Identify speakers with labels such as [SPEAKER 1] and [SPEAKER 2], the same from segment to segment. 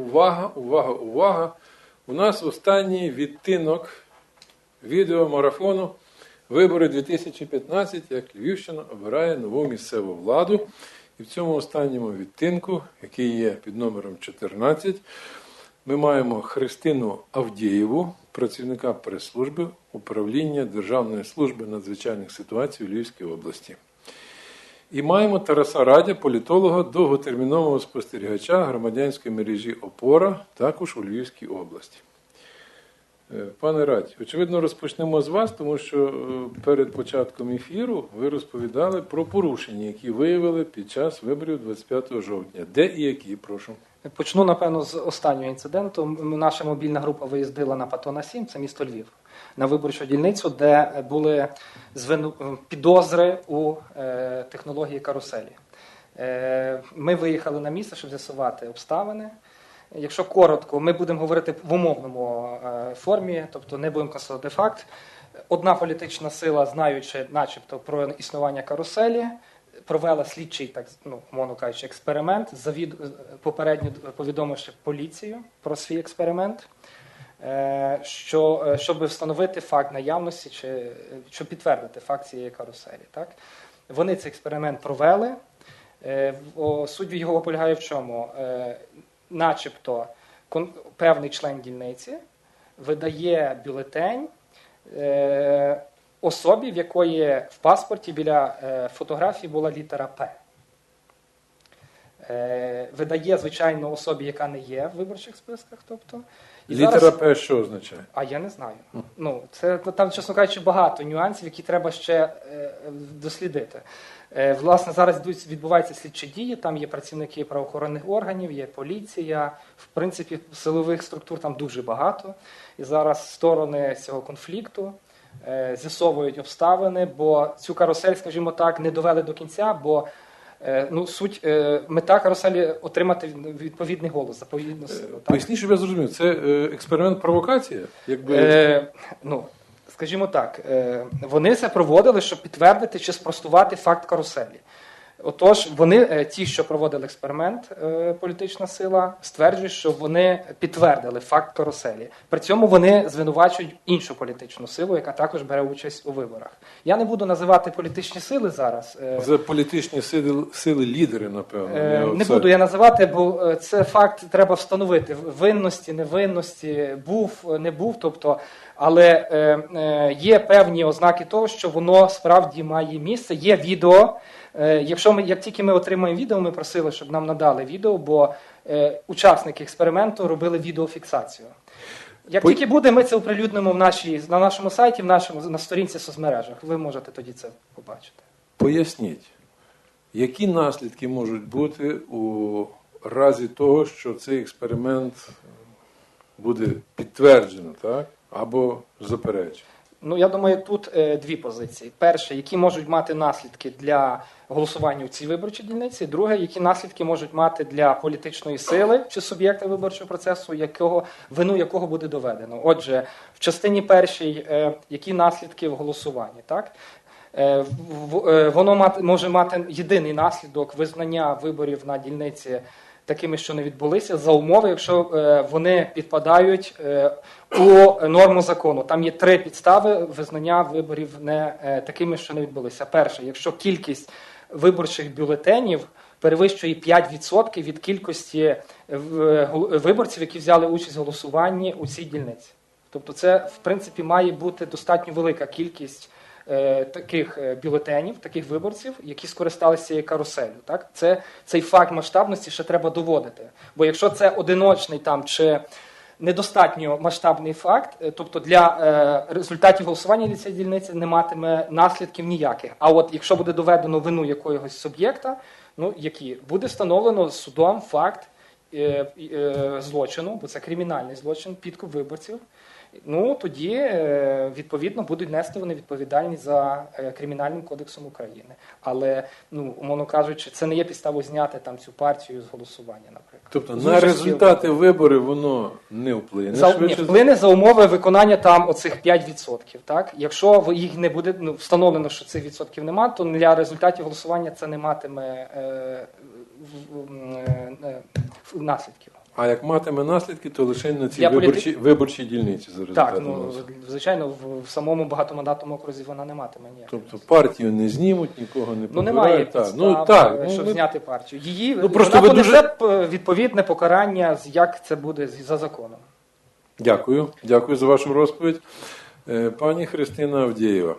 [SPEAKER 1] Увага, увага, увага! У нас останній відтинок відеомарафону Вибори 2015, як Львівщина обирає нову місцеву владу. І в цьому останньому відтинку, який є під номером 14, ми маємо Христину Авдієву, працівника прес-служби управління Державної служби надзвичайних ситуацій у Львівській області. І маємо Тараса Радя, політолога, довготермінового спостерігача громадянської мережі Опора, також у Львівській області. Е, Пане Радь, очевидно, розпочнемо з вас, тому що е, перед початком ефіру ви розповідали про порушення, які виявили під час виборів 25 жовтня. Де і які, прошу.
[SPEAKER 2] Почну, напевно, з останнього інциденту. Наша мобільна група виїздила на Патона 7, це місто Львів, на виборчу дільницю, де були підозри у е, технології каруселі. Е, ми виїхали на місце, щоб з'ясувати обставини. Якщо коротко, ми будемо говорити в умовному е, формі, тобто не будемо констатувати факт. Одна політична сила, знаючи, начебто, про існування каруселі, провела слідчий, так ну, умовно кажучи, експеримент, завід... попередньо повідомивши поліцію про свій експеримент, що, е, щоб встановити факт наявності чи е, щоб підтвердити факт цієї каруселі. Так? Вони цей експеримент провели. Е, Суть його полягає в чому? Е, Начебто певний член дільниці видає бюлетень е, особі, в якої в паспорті біля е, фотографії була літера П. Е, видає, звичайно, особі, яка не є в виборчих списках. Тобто, І
[SPEAKER 1] Літера
[SPEAKER 2] зараз-
[SPEAKER 1] П що означає?
[SPEAKER 2] а я не знаю. Ну, це там, чесно кажучи, багато нюансів, які треба ще е, дослідити. Е, власне, зараз йдуть, відбуваються слідчі дії, там є працівники правоохоронних органів, є поліція. В принципі, силових структур там дуже багато. І зараз сторони цього конфлікту е, з'ясовують обставини, бо цю карусель, скажімо так, не довели до кінця, бо ну, суть, е, мета каруселі отримати відповідний голос, заповідну силу.
[SPEAKER 1] Поясні, щоб я зрозумів, це е, експеримент провокація? Якби...
[SPEAKER 2] Е, ну, скажімо так, е, вони це проводили, щоб підтвердити чи спростувати факт каруселі. Отож, вони, е, ті, що проводили експеримент, е, політична сила, стверджують, що вони підтвердили факт каруселі. При цьому вони звинувачують іншу політичну силу, яка також бере участь у виборах. Я не буду називати політичні сили зараз. е,
[SPEAKER 1] Це політичні сили, сили лідери, напевно.
[SPEAKER 2] Е,
[SPEAKER 1] не
[SPEAKER 2] Не буду я називати, бо е, це факт треба встановити. Винності, невинності, був, е, не був. Тобто, але е, е, є певні ознаки того, що воно справді має місце. Є відео. Е, Якщо ми, як тільки ми отримаємо відео, ми просили, щоб нам надали відео, бо е, учасники експерименту робили відеофіксацію. Як тільки буде, ми це оприлюднимо в нашій, на нашому сайті, в нашому на сторінці соцмережах. Ви можете тоді це побачити.
[SPEAKER 1] Поясніть, які наслідки можуть бути у разі того, що цей експеримент буде підтверджено, так? Або заперечено.
[SPEAKER 2] Ну, я думаю, тут е, дві позиції. Перше, які можуть мати наслідки для голосування у цій виборчій дільниці. Друге, які наслідки можуть мати для політичної сили чи суб'єкта виборчого процесу, якого вину якого буде доведено. Отже, в частині першій, е, які наслідки в голосуванні, так? Е, в- Воно може мати єдиний наслідок визнання виборів на дільниці такими, що не відбулися, за умови, якщо е, вони підпадають е, у норму закону. Там є три підстави визнання виборів не е, такими, що не відбулися. Перше, якщо кількість виборчих бюлетенів перевищує 5% від кількості виборців, які взяли участь в голосуванні у цій дільниці. Тобто, це в принципі має бути достатньо велика кількість таких е, бюлетенів, таких виборців, які скористалися цією каруселю. Так? Це, цей факт масштабності ще треба доводити. Бо якщо це одиночний там чи недостатньо масштабний факт, е, тобто для е, результатів голосування для цієї дільниці не матиме наслідків ніяких. А от якщо буде доведено вину якогось суб'єкта, ну які буде встановлено судом факт е, е, злочину, бо це кримінальний злочин, підкуп виборців. Ну тоді е, відповідно будуть нести вони відповідальність за е, кримінальним кодексом України. Але ну умовно кажучи, це не є підставою зняти там цю партію з голосування, наприклад.
[SPEAKER 1] Тобто
[SPEAKER 2] З
[SPEAKER 1] на результати виборів воно не вплине.
[SPEAKER 2] за, ні, вплине за умови виконання там оцих 5%. Так? Якщо в- їх не буде ну, встановлено, що цих відсотків немає, то для результатів голосування це не матиме е, в- в- м, е, е, наслідків.
[SPEAKER 1] А як матиме наслідки, то лише на цій
[SPEAKER 2] Для політик-
[SPEAKER 1] виборчій, виборчій дільниці за
[SPEAKER 2] Так, ну звичайно, в, в самому багатомандатному окрузі вона не матиме ніякого.
[SPEAKER 1] Тобто партію не знімуть, нікого не
[SPEAKER 2] Ну немає
[SPEAKER 1] побирають. Так,
[SPEAKER 2] підстав,
[SPEAKER 1] ну, так,
[SPEAKER 2] е,
[SPEAKER 1] ну,
[SPEAKER 2] щоб
[SPEAKER 1] ми-
[SPEAKER 2] зняти партію. Її
[SPEAKER 1] Ну, просто
[SPEAKER 2] вона
[SPEAKER 1] ви дуже-
[SPEAKER 2] п- відповідне покарання, з- як це буде з- за законом.
[SPEAKER 1] Дякую, дякую за вашу розповідь. Е, Пані Христина Авдієва,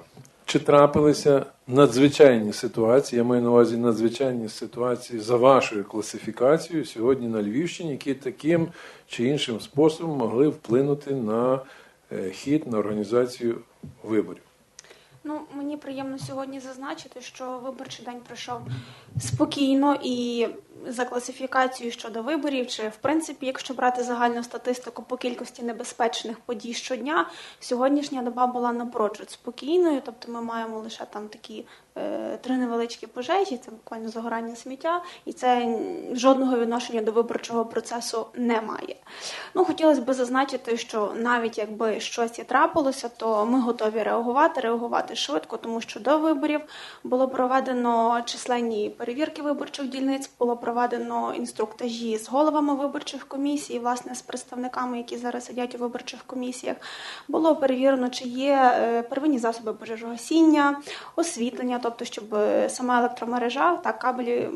[SPEAKER 1] чи трапилися надзвичайні ситуації, я маю на увазі надзвичайні ситуації за вашою класифікацією сьогодні на Львівщині, які таким чи іншим способом могли вплинути на е, хід, на організацію виборів?
[SPEAKER 3] Ну, мені приємно сьогодні зазначити, що виборчий день пройшов спокійно і за класифікацією щодо виборів, чи в принципі, якщо брати загальну статистику по кількості небезпечних подій щодня, сьогоднішня доба була напрочуд спокійною. Тобто ми маємо лише там такі е, три невеличкі пожежі, це буквально загорання сміття, і це жодного відношення до виборчого процесу немає. Ну, хотілося б зазначити, що навіть якби щось і трапилося, то ми готові реагувати, реагувати швидко, тому що до виборів було проведено численні перевірки виборчих дільниць, було проведено інструктажі з головами виборчих комісій, власне, з представниками, які зараз сидять у виборчих комісіях. Було перевірено, чи є е, первинні засоби пожежогасіння, освітлення, тобто, щоб е, сама електромережа та кабелі.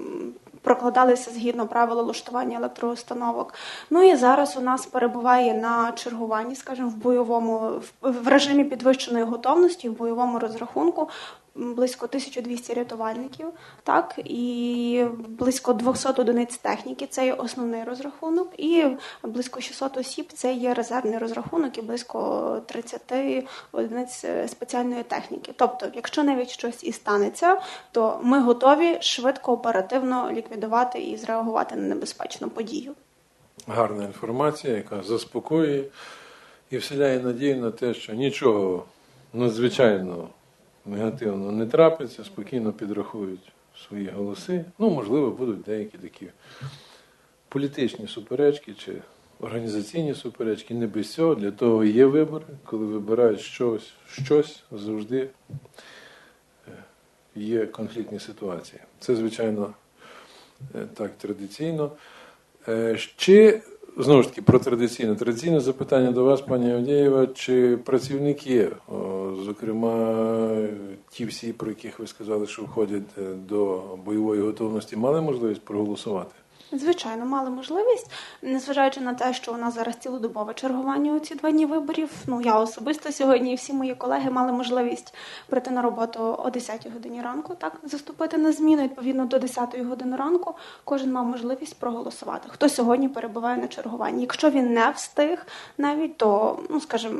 [SPEAKER 3] Прокладалися згідно правил влаштування електроустановок. Ну і зараз у нас перебуває на чергуванні, скажімо, в бойовому в- режимі підвищеної готовності, в бойовому розрахунку близько 1200 рятувальників, так і близько 200 одиниць техніки. Це є основний розрахунок, і близько 600 осіб це є резервний розрахунок, і близько 30 одиниць е, спеціальної техніки. Тобто, якщо навіть щось і станеться, то ми готові швидко оперативно ліквідувати і зреагувати на небезпечну подію.
[SPEAKER 1] Гарна інформація, яка заспокоює і вселяє надію на те, що нічого надзвичайно негативного не трапиться, спокійно підрахують свої голоси. Ну, можливо, будуть деякі такі політичні суперечки чи організаційні суперечки. Не без цього. Для того є вибори, коли вибирають щось, щось завжди е, є конфліктні ситуації. Це, звичайно, е, так традиційно. Е, Чи знову ж таки про традиційне традиційне запитання до вас, пані Авдєєва, чи працівники, зокрема, ті всі, про яких ви сказали, що входять е, до бойової готовності, мали можливість проголосувати?
[SPEAKER 3] Звичайно, мали можливість, незважаючи на те, що у нас зараз цілодобове чергування у ці два дні виборів. Ну я особисто сьогодні і всі мої колеги мали можливість прийти на роботу о 10 годині ранку, так заступити на зміну. Відповідно до 10 години ранку кожен мав можливість проголосувати. Хто сьогодні перебуває на чергуванні? Якщо він не встиг, навіть то ну скажімо,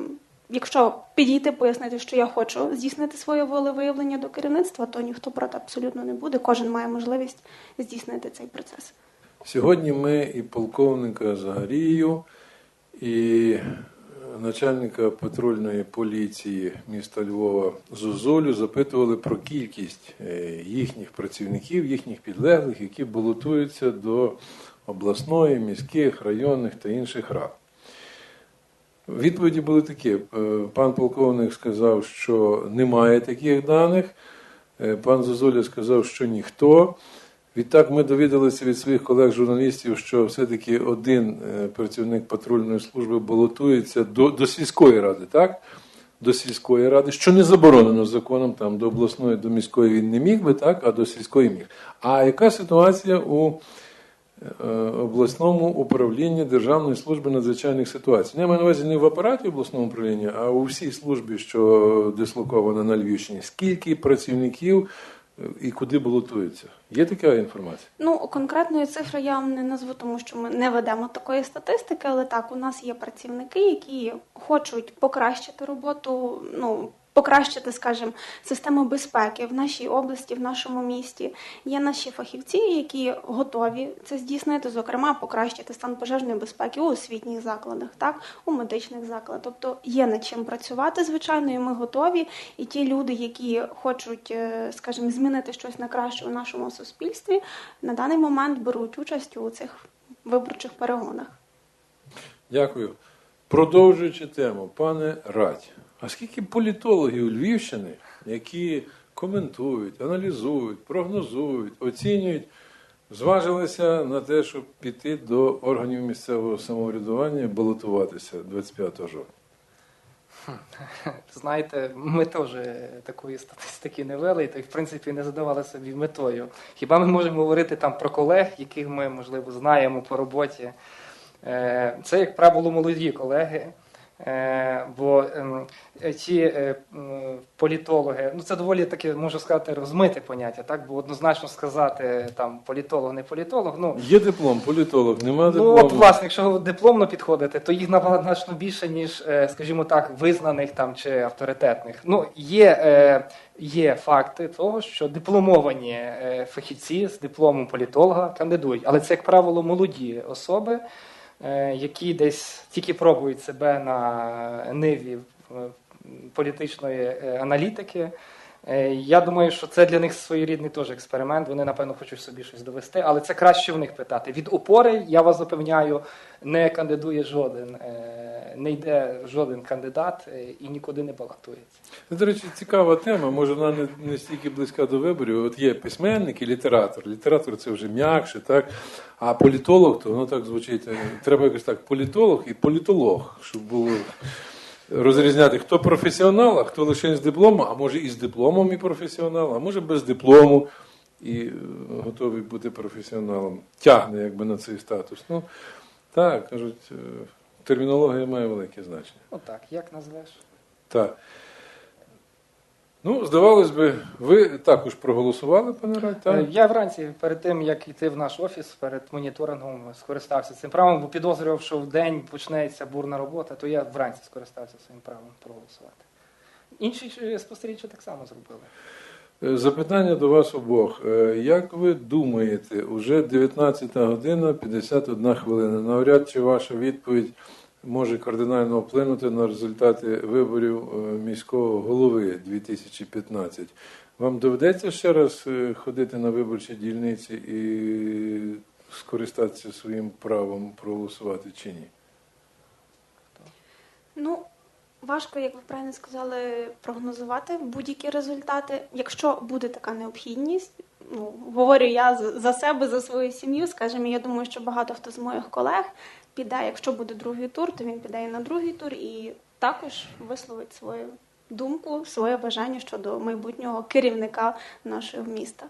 [SPEAKER 3] Якщо підійти, пояснити, що я хочу здійснити своє волевиявлення до керівництва, то ніхто проти абсолютно не буде. Кожен має можливість здійснити цей процес.
[SPEAKER 1] Сьогодні ми і полковника Загарію, і е, начальника патрульної поліції міста Львова Зозолю запитували про кількість е, їхніх працівників, їхніх підлеглих, які балотуються до обласної, міських, районних та інших рад. Відповіді були такі: Е, пан полковник сказав, що немає таких даних. Пан Зозоля сказав, що ніхто. Відтак ми довідалися від своїх колег-журналістів, що все-таки один е, працівник патрульної служби балотується до, до сільської ради, так? До сільської ради, що не заборонено законом, там до обласної, до міської він не міг би, так, а до сільської міг. А яка ситуація у е, обласному управлінні Державної служби надзвичайних ситуацій? Я маю на увазі не в апараті обласного управління, а у всій службі, що дислокована на Львівщині. Скільки працівників і куди балотуються? Є така інформація?
[SPEAKER 3] Ну, конкретної цифри я вам не назву, тому що ми не ведемо такої статистики, але так, у нас є працівники, які хочуть покращити роботу, ну, покращити, скажімо, систему безпеки в нашій області, в нашому місті. Є наші фахівці, які готові це здійснити, зокрема, покращити стан пожежної безпеки у освітніх закладах, так, у медичних закладах. Тобто є над чим працювати, звичайно, і ми готові. І ті люди, які хочуть, е, скажімо, змінити щось на краще у нашому суспільстві, на даний момент беруть участь у цих виборчих перегонах.
[SPEAKER 1] Дякую. Продовжуючи тему, пане Радь, а скільки політологів Львівщини, які коментують, аналізують, прогнозують, оцінюють зважилися на те, щоб піти до органів місцевого самоврядування і балотуватися 25 жовтня?
[SPEAKER 2] Знаєте, ми теж такої статистики не вели, й в принципі не задавали собі метою. Хіба ми можемо говорити там про колег, яких ми, можливо, знаємо по роботі? Е, Це, як правило, молоді колеги. Е, Бо ем, ті е, політологи, ну це доволі таке, можу сказати, розмите поняття, так? Бо однозначно сказати там політолог, не політолог. Ну,
[SPEAKER 1] Є диплом, політолог, нема
[SPEAKER 2] Ну, от, власне, якщо дипломно підходити, то їх набагато більше, ніж, скажімо так, визнаних там чи авторитетних. Ну, є, є факти того, що дипломовані фахівці з дипломом політолога кандидують, але це, як правило, молоді особи, які десь тільки пробують себе на ниві е, політичної е, аналітики. Е, Я думаю, що це для них своєрідний теж експеримент. Вони, напевно, хочуть собі щось довести, але це краще в них питати. Від опори, я вас запевняю, не кандидує жоден, е, не йде жоден кандидат е, і нікуди не балотується.
[SPEAKER 1] Це, до речі, цікава тема. Може, вона не, не стільки близька до виборів. От є письменник і літератор. Літератор це вже м'якше, так? А політолог, то воно так звучить. е, Треба якось так, політолог і політолог, щоб було розрізняти, хто професіонал, а хто лише з дипломом, а може і з дипломом і професіонал, а може без диплому і е, готовий бути професіоналом. Тягне якби на цей статус. Ну, так, кажуть, термінологія має велике значення.
[SPEAKER 2] Отак, як назвеш?
[SPEAKER 1] Так. Ну, здавалось би, ви також проголосували, пане Рай,
[SPEAKER 2] Е,
[SPEAKER 1] так?
[SPEAKER 2] Я вранці перед тим, як йти в наш офіс, перед моніторингом скористався цим правом, бо підозрював, що в день почнеться бурна робота, то я вранці скористався своїм правом проголосувати. Інші е, спостерігачі так само зробили.
[SPEAKER 1] Е, Запитання до вас обох. Е, Як ви думаєте, уже 19 година 51 хвилина. Навряд чи ваша відповідь може кардинально вплинути на результати виборів е, міського голови 2015. Вам доведеться ще раз ходити на виборчі дільниці і скористатися своїм правом проголосувати чи ні?
[SPEAKER 3] Ну, важко, як ви правильно сказали, прогнозувати будь-які результати. Якщо буде така необхідність, ну говорю я за себе, за свою сім'ю, скажімо, я думаю, що багато хто з моїх колег піде, якщо буде другий тур, то він піде і на другий тур і також висловить свою думку, своє бажання щодо майбутнього керівника нашого міста.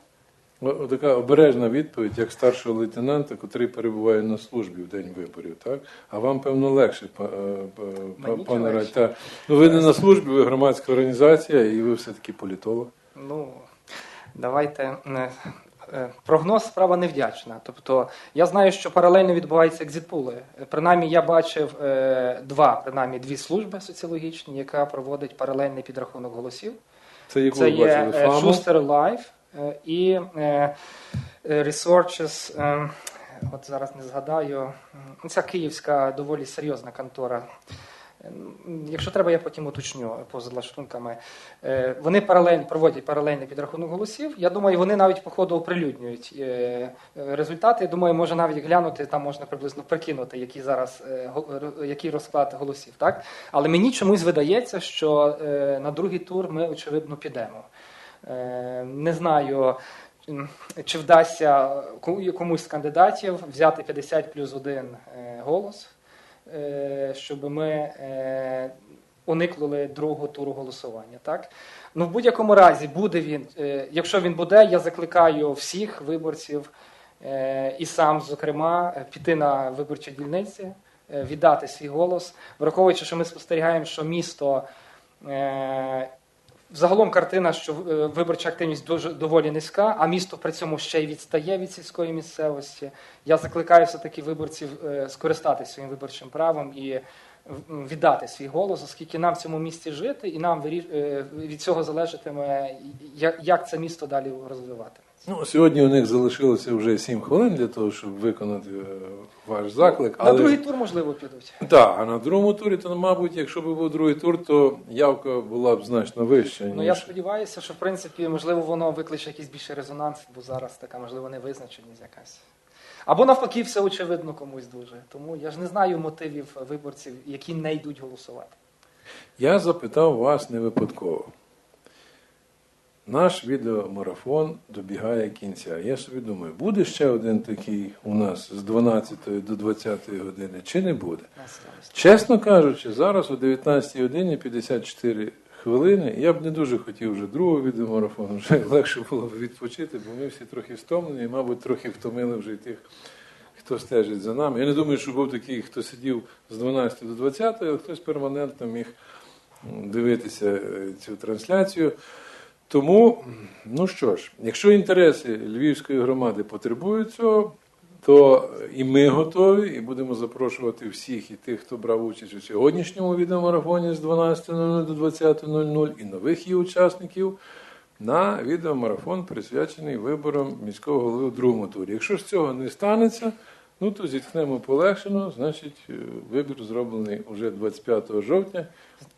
[SPEAKER 1] Така обережна відповідь, як старшого лейтенанта, котрий перебуває на службі в день виборів, так? А вам, певно, легше, е, пане Рай.
[SPEAKER 2] легше.
[SPEAKER 1] Та. Ну, ви не на службі, ви громадська організація, і ви все-таки політолог.
[SPEAKER 2] Ну, давайте. е, е, Прогноз справа невдячна. Тобто я знаю, що паралельно відбуваються екзитпули. Принаймні, я бачив два, принаймні дві служби соціологічні, яка проводить паралельний підрахунок голосів.
[SPEAKER 1] Це яку
[SPEAKER 2] Це
[SPEAKER 1] ви
[SPEAKER 2] є
[SPEAKER 1] бачили?
[SPEAKER 2] Шустер Лайф і е, е, Researches, е, от зараз не згадаю, ця київська доволі серйозна контора. Якщо треба, я потім уточню поза лаштунками. Е, Вони паралельно проводять паралельний підрахунок голосів. Я думаю, вони навіть по ходу оприлюднюють е, е, результати. Я думаю, може навіть глянути, там можна приблизно прикинути, який зараз е, який розклад голосів. Так? Але мені чомусь видається, що е, на другий тур ми очевидно підемо. Е, Не знаю. Чи вдасться комусь з кандидатів взяти 50 плюс 1 голос, е, щоб ми е, уникнули другого туру голосування. Так? Ну, в будь-якому разі, буде він, е, якщо він буде, я закликаю всіх виборців е, і сам, зокрема, е, піти на виборчі дільниці, е, віддати свій голос, враховуючи, що ми спостерігаємо, що місто. Е, Загалом картина, що е, виборча активність дуже доволі низька, а місто при цьому ще й відстає від сільської місцевості. Я закликаю все-таки виборців е, скористатися своїм виборчим правом і м, віддати свій голос, оскільки нам в цьому місті жити, і нам е, від цього залежатиме, як це місто далі розвиватиметься.
[SPEAKER 1] Ну, сьогодні у них залишилося вже 7 хвилин для того, щоб виконати е, ваш заклик. Але...
[SPEAKER 2] На другий тур, можливо, підуть.
[SPEAKER 1] Так, а на другому турі, то, мабуть, якщо б був другий тур, то явка була б значно вища.
[SPEAKER 2] Ну я сподіваюся, що в принципі можливо воно викличе якийсь більший резонанс, бо зараз така можливо невизначеність якась. Або навпаки, все очевидно комусь дуже. Тому я ж не знаю мотивів виборців, які не йдуть голосувати.
[SPEAKER 1] Я запитав вас не випадково. Наш відеомарафон добігає кінця. Я собі думаю, буде ще один такий у нас з 12 до 20 години, чи не буде? Чесно кажучи, зараз о 19 годині 54 хвилини. Я б не дуже хотів вже другого відеомарафону, вже легше було б відпочити, бо ми всі трохи втомлені, і, мабуть, трохи втомили вже й тих, хто стежить за нами. Я не думаю, що був такий, хто сидів з 12 до 20, але хтось перманентно міг дивитися е, цю трансляцію. Тому, ну що ж, якщо інтереси Львівської громади потребують цього, то і ми готові, і будемо запрошувати всіх, і тих, хто брав участь у сьогоднішньому відеомарафоні з 12.00 до 20.00, і нових її учасників на відеомарафон, присвячений виборам міського голови у другому турі. Якщо ж цього не станеться, ну то зітхнемо полегшено, значить е, вибір зроблений уже 25 жовтня,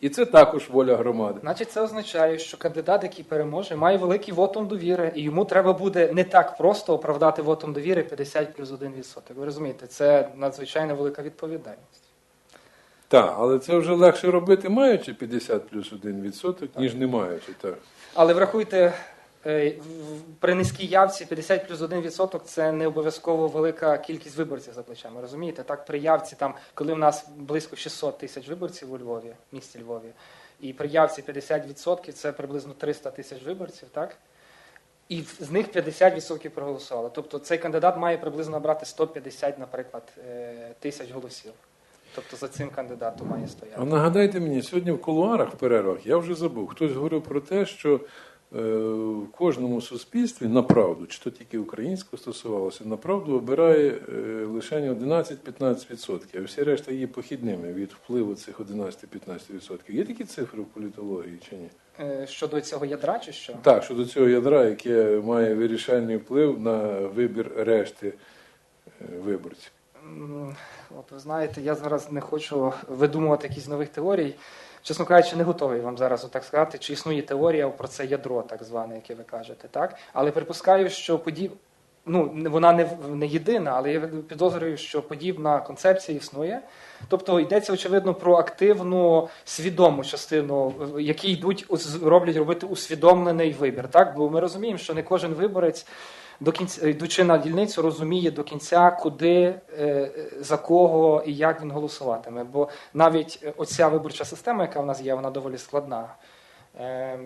[SPEAKER 1] і це також воля громади.
[SPEAKER 2] Значить, це означає, що кандидат, який переможе, має великий вотум довіри, і йому треба буде не так просто оправдати вотум довіри 50 плюс 1%. Ви розумієте, це надзвичайно велика відповідальність.
[SPEAKER 1] Так, але це вже легше робити, маючи 50 плюс 1 відсоток, ніж не маючи. Так.
[SPEAKER 2] Але врахуйте, при низькій явці 50 плюс 1% це не обов'язково велика кількість виборців за плечами. Розумієте? Так, при явці, там, коли в нас близько 600 тисяч виборців у Львові, місті Львові, і при явці 50% це приблизно 300 тисяч виборців, так? І з них 50% проголосували. Тобто цей кандидат має приблизно набрати 150, наприклад, е, тисяч голосів. Тобто за цим кандидатом має стояти.
[SPEAKER 1] А нагадайте мені, сьогодні в кулуарах в перервах я вже забув. Хтось говорив про те, що е, в кожному суспільстві на правду, чи то тільки українського стосувалося, на правду обирає е, лише 11-15%, а всі решта є похідними від впливу цих 11-15%. Є такі цифри в політології чи ні?
[SPEAKER 2] Е, Щодо цього ядра, чи що?
[SPEAKER 1] Так, щодо цього ядра, яке має вирішальний вплив на вибір решти е, виборців.
[SPEAKER 2] От ви знаєте, я зараз не хочу видумувати якісь нових теорій. Чесно кажучи, не готовий вам зараз отак сказати, чи існує теорія про це ядро, так зване, яке ви кажете, так? Але припускаю, що подіб... ну, вона не, не єдина, але я підозрюю, що подібна концепція існує. Тобто йдеться, очевидно, про активну свідому частину, які йдуть, роблять робити усвідомлений вибір. Так? Бо ми розуміємо, що не кожен виборець до кінця, йдучи на дільницю, розуміє до кінця, куди, е, за кого і як він голосуватиме. Бо навіть е, оця виборча система, яка в нас є, вона доволі складна. е,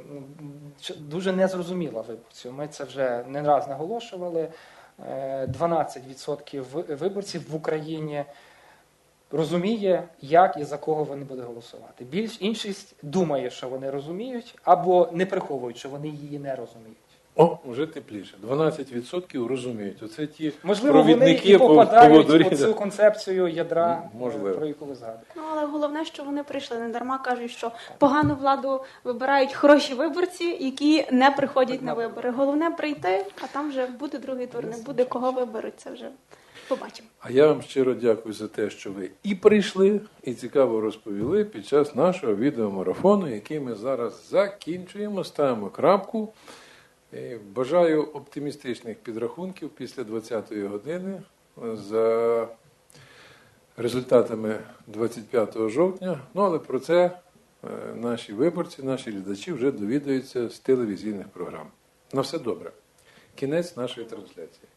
[SPEAKER 2] Дуже незрозуміла виборцю. Ми це вже не раз наголошували. Е, 12% виборців в Україні розуміє, як і за кого вони будуть голосувати. Більш іншість думає, що вони розуміють, або не приховують, що вони її не розуміють.
[SPEAKER 1] О, вже тепліше. 12% розуміють. Оце ті
[SPEAKER 2] Можливо, вони
[SPEAKER 1] провідники
[SPEAKER 2] і
[SPEAKER 1] по
[SPEAKER 2] попадають
[SPEAKER 1] поводорі.
[SPEAKER 2] у цю концепцію ядра,
[SPEAKER 1] М, можливо.
[SPEAKER 2] е, про яку ви згадуєте.
[SPEAKER 3] Ну але головне, що вони прийшли не дарма. кажуть, що погану владу вибирають хороші виборці, які не приходять на вибори. Головне прийти, а там вже буде другий тур. Не буде кого виберуть. Це вже побачимо.
[SPEAKER 1] А я вам щиро дякую за те, що ви і прийшли, і цікаво розповіли під час нашого відеомарафону, який ми зараз закінчуємо, ставимо крапку. І Бажаю оптимістичних підрахунків після 20-ї години за результатами 25 жовтня. Ну, але про це е, наші виборці, наші глядачі вже довідаються з телевізійних програм. На все добре. Кінець нашої трансляції.